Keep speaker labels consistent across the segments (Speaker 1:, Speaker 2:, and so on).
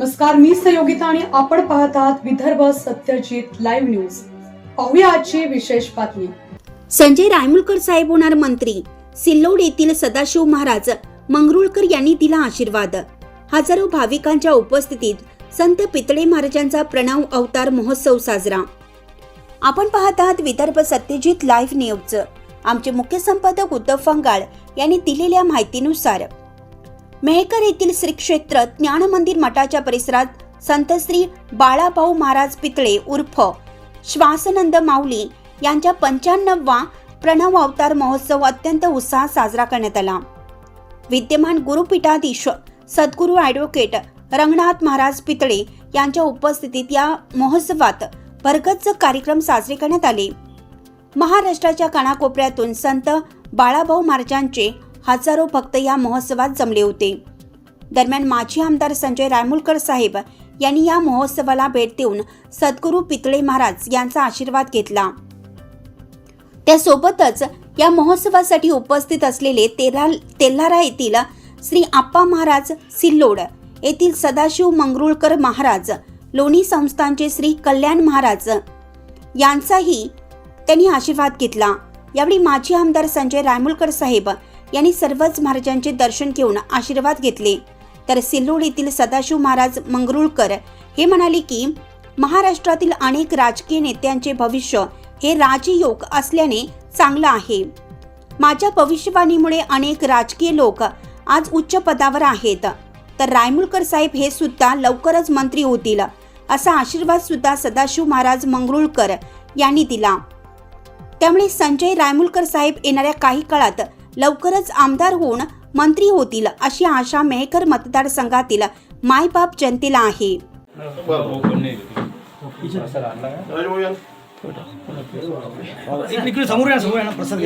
Speaker 1: नमस्कार मी सहयोगिता आणि आपण पाहत आहात विदर्भ सत्यजित लाईव्ह न्यूज. पाहूया आजची विशेष बातमी.
Speaker 2: संजय रायमुलकर साहेब होणार मंत्री. सिल्लोड येथील सदाशिव महाराज मंगरुळकर यांनी दिला आशीर्वाद. हजारो भाविकांच्या उपस्थितीत संत पितळे महाराजांचा प्रणव अवतार महोत्सव साजरा. आपण पाहत आहात विदर्भ सत्यजित लाईव्ह न्यूज. आमचे मुख्य संपादक उद्धव फंगाळ यांनी दिलेल्या माहितीनुसार मेहकर येथील श्री क्षेत्र ज्ञान मंदिर मठाच्या परिसरात संत श्री बाळाभाऊ महाराज पितळे उर्फ श्वासनंद माऊली यांच्या पंच्याण्णववा प्रणव अवतार महोत्सव अत्यंत उत्साहात साजरा करण्यात आला. विद्यमान गुरुपीठाधीश सद्गुरू ॲडव्होकेट रंगनाथ महाराज पितळे यांच्या उपस्थितीत या महोत्सवात भरगच्च कार्यक्रम साजरे करण्यात आले. महाराष्ट्राच्या कानाकोपऱ्यातून संत बाळाभाऊ महाराजांचे हजारो भक्त या महोत्सवात जमले होते. दरम्यान माजी आमदार संजय रायमुलकर साहेब यांनी या महोत्सवाला भेट देऊन सद्गुरू पितळे महाराज यांचा आशीर्वाद घेतला. त्यासोबतच या महोत्सवासाठी उपस्थित असलेले तेरा तेल्हारा येथील श्री आप्पा महाराज सिल्लोड येथील सदाशिव मंगरुळकर महाराज लोणी संस्थानचे श्री कल्याण महाराज यांचाही त्यांनी आशीर्वाद घेतला. यावेळी माजी आमदार संजय रायमुलकर साहेब यांनी सर्वच महाराजांचे दर्शन घेऊन आशीर्वाद घेतले. तर सिल्लोड येथील सदाशिव महाराज मंगरुळकर हे म्हणाले की महाराष्ट्रातील अनेक राजकीय नेत्यांचे भविष्य हे राजयोग असल्याने चांगलं आहे. माझ्या भविष्यवाणीमुळे अनेक राजकीय लोक आज उच्च पदावर आहेत. तर रायमुळकर साहेब हे सुद्धा लवकरच मंत्री होतील असा आशीर्वाद सुद्धा सदाशिव महाराज मंगरुळकर यांनी दिला. त्यामुळे संजय रायमुलकर साहेब येणाऱ्या काही काळात लवकरच आमदार होऊन मंत्री होतील अशी आशा मेहकर मतदारसंघातील मायबाप जनतेला आहे.
Speaker 3: समोर प्रसाद.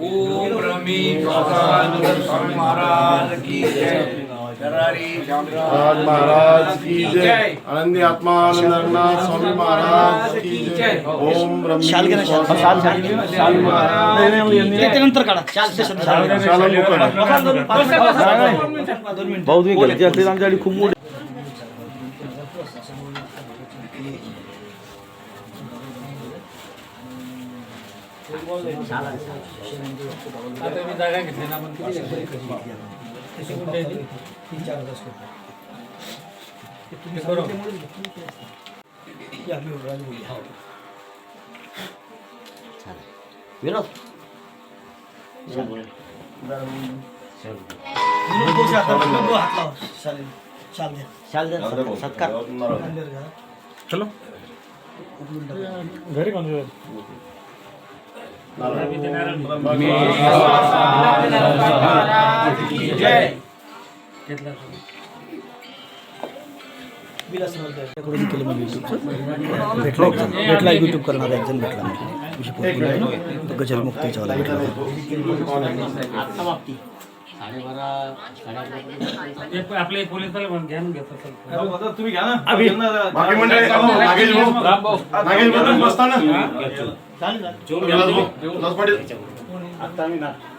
Speaker 4: ओम रमी प्रसाद स्वामी महाराज की जय.
Speaker 5: महाराज महाराज की जय आनंदी आत्मा आनंदनाथ स्वामी महाराज की जय ओम रमी
Speaker 3: शाल घे ना, शाल. शाल, शाल.
Speaker 5: स्वामी महाराज की
Speaker 3: ते- ते नंतर काढा.
Speaker 6: भाऊ तुम्ही घरचे असले आमच्याकडे खूप मोठे
Speaker 3: तीन चार हजार स्क्वेअर फूट. ते तुम्ही सांगितल्यामुळे हे आपली राजू बोलली.
Speaker 6: विनोद
Speaker 3: म्हणून दोष हातात घेऊन दो हात लावा. चालेल. शाल द्या.
Speaker 6: शाल द्या ना, सत्कार
Speaker 3: अंदर घाला. विलास नव्हता. केलं मग युट्यूबचं. भेटला एक जण. भेटला युट्यूब करणारा एक जण भेटला मला. विषय पोहोचला. तो गजल मुक्तीच्या वाला भेटला
Speaker 7: आपले पोलीस
Speaker 5: तुम्ही बसता ना